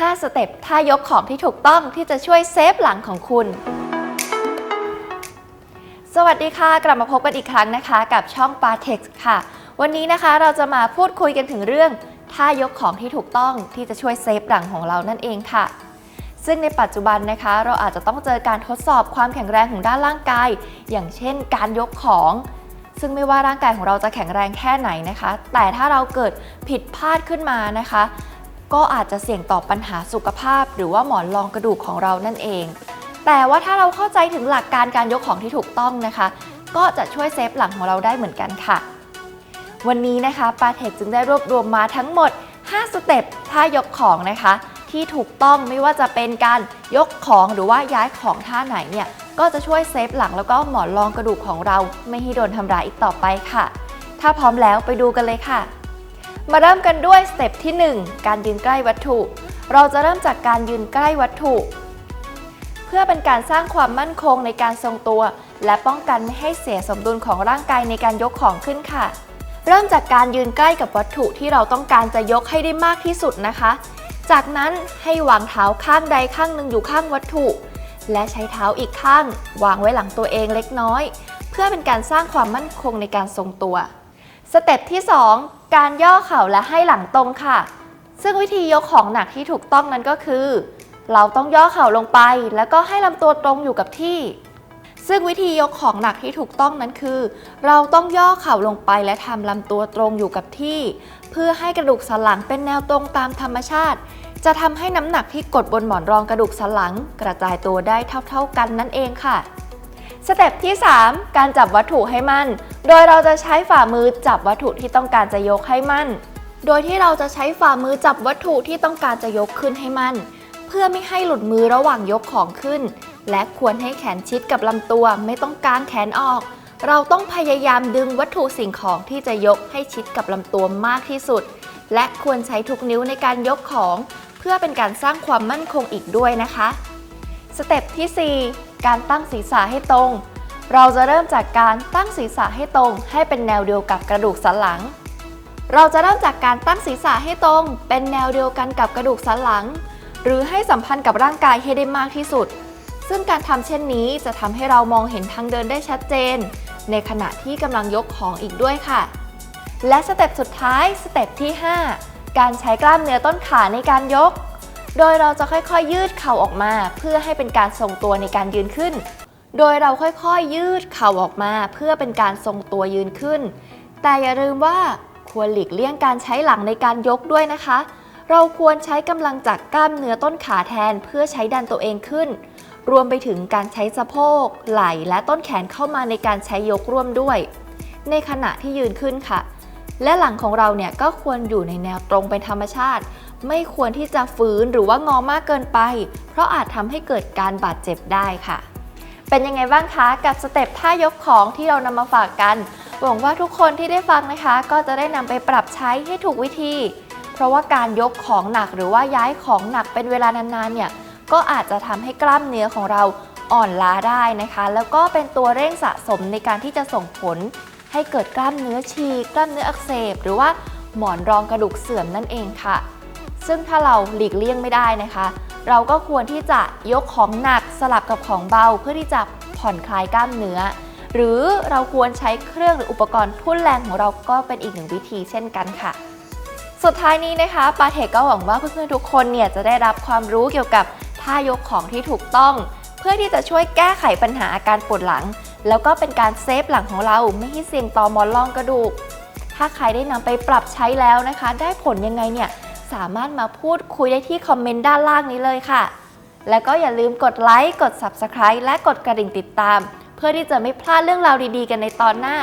5 สเต็ปท่ายกของที่ถูกต้องที่จะช่วยเซฟหลังของคุณ สวัสดีค่ะ กลับมาพบกันอีกครั้งนะคะ กับช่อง p a t e x ค่ะ วันนี้นะคะเราจะมาพูดคุยกันถึงเรื่องท่ายกของที่ถูกต้องที่จะช่วยเซฟหลังของเรานั่นเองค่ะ ซึ่งในปัจจุบันนะคะ เราอาจจะต้องเจอการทดสอบความแข็งแรงของด้านร่างกาย อย่างเช่น การยกของ ซึ่งไม่ว่าร่างกายของเราจะแข็งแรงแค่ไหนนะคะ แต่ถ้าเราเกิดผิดพลาดขึ้นมานะคะ ก็อาจจะเสี่ยงต่อปัญหาสุขภาพ หรือว่าหมอนรองกระดูกของเรานั่นเอง แต่ว่าถ้าเราเข้าใจถึงหลักการการยกของที่ถูกต้องนะคะ ก็จะช่วยเซฟหลังของเราได้เหมือนกันค่ะ วันนี้นะคะปาเทคจึงได้รวบรวมมาทั้งหมด 5 สเต็ปท่ายกของนะคะ ที่ถูกต้องไม่ว่าจะเป็นการยกของหรือว่าย้ายของท่าไหนเนี่ยก็จะช่วยเซฟหลังแล้วก็หมอนรองกระดูกของเรา ไม่ให้โดนทำร้ายอีกต่อไปค่ะ ถ้าพร้อมแล้วไปดูกันเลยค่ะ มาเริ่มกันด้วยสเต็ปที่ 1 การยืนใกล้วัตถุ เราจะเริ่มจากการยืนใกล้วัตถุ เพื่อเป็นการสร้างความมั่นคงในการทรงตัว และป้องกันไม่ให้เสียสมดุลของร่างกายในการยกของขึ้นค่ะ เริ่มจากการยืนใกล้กับวัตถุที่เราต้องการจะยกให้ได้มากที่สุดนะคะ จากนั้นให้วางเท้าข้างใดข้างหนึ่งอยู่ข้างวัตถุ และใช้เท้าอีกข้าง วางไว้หลังตัวเองเล็กน้อย เพื่อเป็นการสร้างความมั่นคงในการทรงตัว สเต็ปที่ 2 การย่อเข่าและให้หลังตรงค่ะ ซึ่งวิธียกของหนักที่ถูกต้องนั้นก็คือ เราต้องย่อเข่าลงไป แล้วก็ให้ลำตัวตรงอยู่กับที่ ซึ่งวิธียกของหนักที่ถูกต้องนั้นคือ เราต้องย่อเข่าลงไปและทำลำตัวตรงอยู่กับที่ เพื่อให้กระดูกสันหลังเป็นแนวตรงตามธรรมชาติ จะทำให้น้ำหนักที่กดบนหมอนรองกระดูกสันหลัง กระจายตัวได้เท่า ๆกันนั่นเองค่ะ สเต็ปที่ 3 การจับวัตถุให้มั่น โดยเราจะใช้ฝ่ามือจับวัตถุที่ต้องการจะยกให้มั่น โดยที่เราจะใช้ฝ่ามือจับวัตถุที่ต้องการจะยกขึ้นให้มั่น เพื่อไม่ให้หลุดมือระหว่างยกของขึ้น และควรให้แขนชิดกับลำตัวไม่ต้องกางแขนออก เราต้องพยายามดึงวัตถุสิ่งของที่จะยกให้ชิดกับลำตัวมากที่สุด และควรใช้ทุกนิ้วในการยกของ เพื่อเป็นการสร้างความมั่นคงอีกด้วยนะคะ สเต็ปที่ 4 การตั้งศีรษะให้ตรง เราจะเริ่มจากการตั้งศีรษะให้ตรง ให้เป็นแนวเดียวกับกระดูกสันหลัง เราจะเริ่มจากการตั้งศีรษะให้ตรง เป็นแนวเดียวกันกับกระดูกสันหลัง หรือให้สัมพันธ์กับร่างกายให้ได้มากที่สุด ซึ่งการทำเช่นนี้จะทำให้เรามองเห็นทางเดินได้ชัดเจน ในขณะที่กำลังยกของอีกด้วยค่ะ และสเต็ปสุดท้ายสเต็ปที่ 5 การใช้กล้ามเนื้อต้นขาในการยก โดยเราจะค่อยๆยืดเข่าออกมา เพื่อให้เป็นการทรงตัวในการยืนขึ้น โดยเราค่อยๆยืดเข่าออกมา เพื่อเป็นการทรงตัวยืนขึ้น แต่อย่าลืมว่าควรหลีกเลี่ยงการใช้หลังในการยกด้วยนะคะ เราควรใช้กำลังจากกล้ามเนื้อต้นขาแทนเพื่อใช้ดันตัวเองขึ้น รวมไปถึงการใช้สะโพก ไหล่และต้นแขนเข้ามาในการใช้ยกร่วมด้วย ในขณะที่ยืนขึ้นค่ะ และหลังของเราเนี่ยก็ควรอยู่ในแนวตรงเป็นธรรมชาติ ไม่ควรที่จะฝืนหรือว่างอมากเกินไป เพราะอาจทำให้เกิดการบาดเจ็บได้ค่ะ เป็นยังไงบ้างคะกับสเต็ปท่ายกของที่เรานำมาฝากกัน หวังว่าทุกคนที่ได้ฟังนะคะ ก็จะได้นำไปปรับใช้ให้ถูกวิธี เพราะว่าการยกของหนักหรือว่าย้ายของหนักเป็นเวลานานๆเนี่ยก็อาจจะทำให้กล้ามเนื้อของเราอ่อนล้าได้นะคะ แล้วก็เป็นตัวเร่งสะสมในการที่จะส่งผล ให้เกิดกล้ามเนื้อฉีกกล้ามเนื้ออักเสบ หรือว่าหมอนรองกระดูกเสื่อมนั่นเองค่ะ ซึ่งถ้าเราหลีกเลี่ยงไม่ได้นะคะ เราก็ควรที่จะยกของหนักสลับกับของเบาเพื่อที่จะผ่อนคลายกล้ามเนื้อ หรือเราควรใช้เครื่องหรืออุปกรณ์ทุ่นแรงของเราก็เป็นอีกหนึ่งวิธีเช่นกันค่ะ สุดท้ายนี้นะคะปาเทคก็หวังว่าเพื่อนๆทุกคนเนี่ยจะได้รับความรู้เกี่ยวกับท่ายกของที่ถูกต้อง เพื่อที่จะช่วยแก้ไขปัญหาอาการปวดหลัง แล้วก็เป็นการเซฟหลังของเราไม่ให้เสี่ยงต่อมอนรองกระดูก ถ้าใครได้นำไปปรับใช้แล้วนะคะ ได้ผลยังไงเนี่ย สามารถมาพูดคุยได้ที่คอมเมนต์ด้านล่างนี้เลยค่ะ แล้วก็อย่าลืมกดไลค์กด Subscribe และกดกระดิ่งติดตาม เพื่อที่จะไม่พลาดเรื่องราวดีๆ กันในตอนหน้า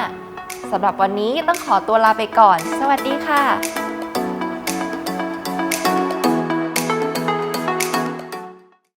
สำหรับวันนี้ต้องขอตัวลาไปก่อน สวัสดีค่ะ